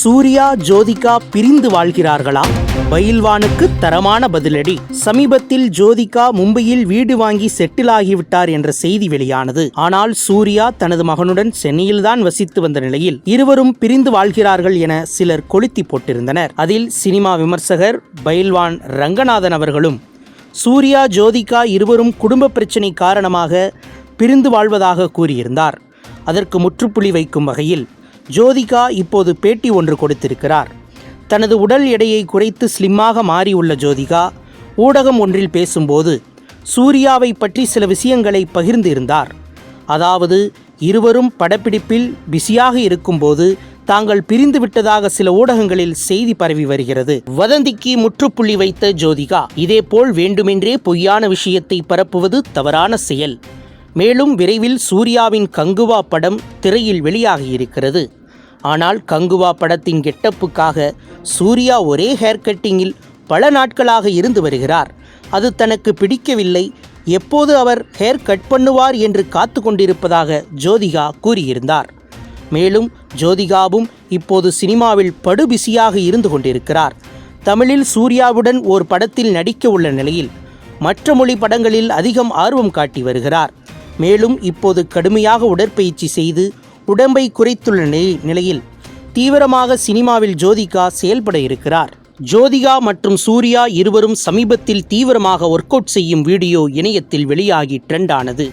சூர்யா ஜோதிகா பிரிந்து வாழ்கிறார்களா? பயில்வானுக்கு தரமான பதிலடி. சமீபத்தில் ஜோதிகா மும்பையில் வீடு வாங்கி செட்டில் ஆகிவிட்டார் என்ற செய்தி வெளியானது. ஆனால் சூர்யா தனது மகனுடன் சென்னையில்தான் வசித்து வந்த நிலையில் இருவரும் பிரிந்து வாழ்கிறார்கள் என சிலர் கொளுத்தி போட்டிருந்தனர். அதில் சினிமா விமர்சகர் பயில்வான் ரங்கநாதன் அவர்களும் சூர்யா ஜோதிகா இருவரும் குடும்ப பிரச்சினை காரணமாக பிரிந்து வாழ்வதாக கூறியிருந்தார். அதற்கு முற்றுப்புள்ளி வைக்கும் வகையில் ஜோதிகா இப்போது பேட்டி ஒன்று கொடுத்திருக்கிறார். தனது உடல் எடையை குறைத்து ஸ்லிம்மாக மாறியுள்ள ஜோதிகா ஊடகம் ஒன்றில் பேசும்போது சூர்யாவை பற்றி சில விஷயங்களை பகிர்ந்திருந்தார் அதாவது இருவரும் படப்பிடிப்பில் பிஸியாக இருக்கும்போது தாங்கள் பிரிந்து விட்டதாக சில ஊடகங்களில் செய்தி பரவி வருகிறது. வதந்திக்கு முற்றுப்புள்ளி வைத்த ஜோதிகா இதேபோல் வேண்டுமென்றே பொய்யான விஷயத்தை பரப்புவது தவறான செயல். மேலும் விரைவில் சூர்யாவின் கங்குவா படம் திரையில் வெளியாகியிருக்கிறது ஆனால் கங்குவா படத்தின் கெட்டப்புக்காக சூர்யா ஒரே ஹேர் கட்டிங்கில் பல நாட்களாக இருந்து வருகிறார். அது தனக்கு பிடிக்கவில்லை. எப்போது அவர் ஹேர் கட் பண்ணுவார் என்று காத்து கொண்டிருப்பதாக ஜோதிகா கூறியிருந்தார். மேலும் ஜோதிகாவும் இப்போது சினிமாவில் படு பிஸியாக இருந்து கொண்டிருக்கிறார். தமிழில் சூர்யாவுடன் ஓர் படத்தில் நடிக்க உள்ள நிலையில் மற்ற மொழி படங்களில் அதிகம் ஆர்வம் காட்டி வருகிறார். மேலும் இப்போது கடுமையாக உடற்பயிற்சி செய்து உடம்பை குறைத்துள்ள நிலையில் தீவிரமாக சினிமாவில் ஜோதிகா செயல்பட இருக்கிறார். ஜோதிகா மற்றும் சூர்யா இருவரும் சமீபத்தில் தீவிரமாக ஒர்க் அவுட் செய்யும் வீடியோ இணையத்தில் வெளியாகி ட்ரெண்ட் ஆனது.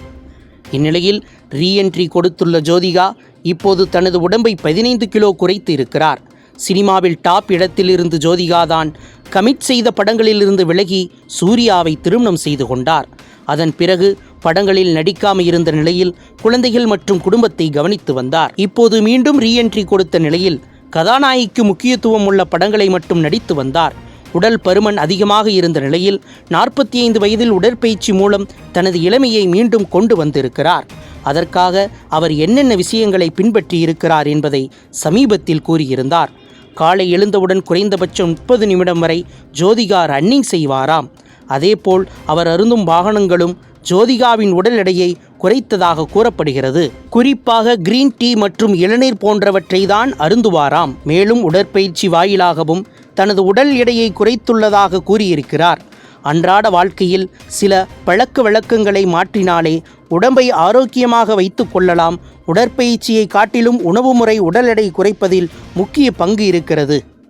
இந்நிலையில் ரீஎன்ட்ரி கொடுத்துள்ள ஜோதிகா இப்போது தனது உடம்பை பதினைந்து கிலோ குறைத்து இருக்கிறார். சினிமாவில் டாப் இடத்திலிருந்து ஜோதிகா தான் கமிட் செய்த படங்களிலிருந்து விலகி சூர்யாவை திருமணம் செய்து கொண்டார். அதன் பிறகு படங்களில் நடிக்காமல் இருந்த நிலையில் குழந்தைகள் மற்றும் குடும்பத்தை கவனித்து வந்தார். இப்போது மீண்டும் ரீஎன்ட்ரி கொடுத்த நிலையில் கதாநாயகிக்கு முக்கியத்துவம் உள்ள படங்களை மட்டும் நடித்து வந்தார். உடல் பருமன் அதிகமாக இருந்த நிலையில் நாற்பத்தி ஐந்து வயதில் உடற்பயிற்சி மூலம் தனது இளமையை மீண்டும் கொண்டு வந்திருக்கிறார். அதற்காக அவர் என்னென்ன விஷயங்களை பின்பற்றி இருக்கிறார் என்பதை சமீபத்தில் கூறியிருந்தார். காலை எழுந்தவுடன் குறைந்தபட்சம் முப்பது நிமிடம் வரை ஜோதிகா ரன்னிங் செய்வாராம். அதேபோல் அவர் அருந்தும் வாகனங்களும் ஜோதிகாவின் உடல் எடையை குறைத்ததாக கூறப்படுகிறது. குறிப்பாக கிரீன் டீ மற்றும் இளநீர் போன்றவற்றை தான் அருந்துவாராம். மேலும் உடற்பயிற்சி வாயிலாகவும் தனது உடல் எடையை குறைத்துள்ளதாக கூறியிருக்கிறார். அன்றாட வாழ்க்கையில் சில பழக்க வழக்கங்களை மாற்றினாலே உடம்பை ஆரோக்கியமாக வைத்துக் கொள்ளலாம். உடற்பயிற்சியை காட்டிலும் உணவு முறை உடல் எடை குறைப்பதில் முக்கிய பங்கு இருக்கிறது.